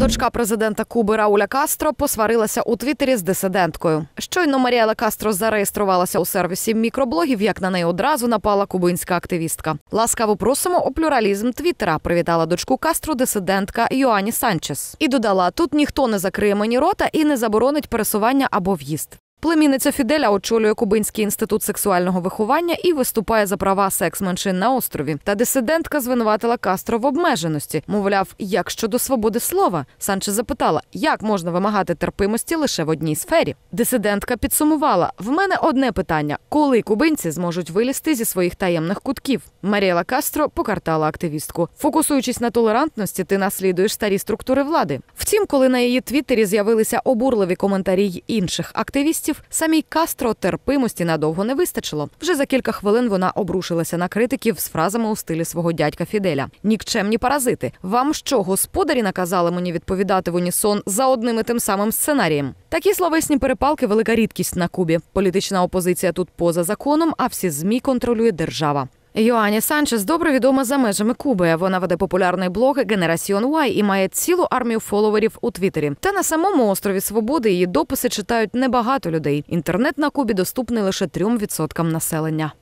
Дочка президента Куби Рауля Кастро посварилася у Твіттері з дисиденткою. Щойно Маріела Кастро зареєструвалася у сервісі мікроблогів, як на неї одразу напала кубинська активістка. Ласкаво просимо у плюралізм Твіттера. Привітала дочку Кастро дисидентка Йоані Санчес і додала: тут ніхто не закриє мені рота і не заборонить пересування або в'їзд. Племінниця Фіделя очолює Кубинський інститут сексуального виховання і виступає за права секс-меншин на острові. Та дисидентка звинуватила Кастро в обмеженості. Мовляв, як щодо свободи слова, Санчес запитала, як можна вимагати терпимості лише в одній сфері. Дисидентка підсумувала: в мене одне питання: коли кубинці зможуть вилізти зі своїх таємних кутків? Маріела Кастро покартала активістку. Фокусуючись на толерантності, ти наслідуєш старі структури влади. Втім, коли на її твіттері з'явилися обурливі коментарі інших активістів, самій Кастро терпимості надовго не вистачило. Вже за кілька хвилин вона обрушилася на критиків з фразами у стилі свого дядька Фіделя: Нікчемні паразити. Вам що, господарі наказали мені відповідати в унісон за одним і тим самим сценарієм? Такі словесні перепалки велика рідкість на Кубі. Політична опозиція тут поза законом, а всі змі контролює держава. Йоані Санчес добре відома за межами Куби. Вона веде популярний блог Генерасіон Уай і має цілу армію фоловерів у Твіттері. Та на самому острові Свободи її дописи читають небагато людей. Інтернет на Кубі доступний лише 3% населення.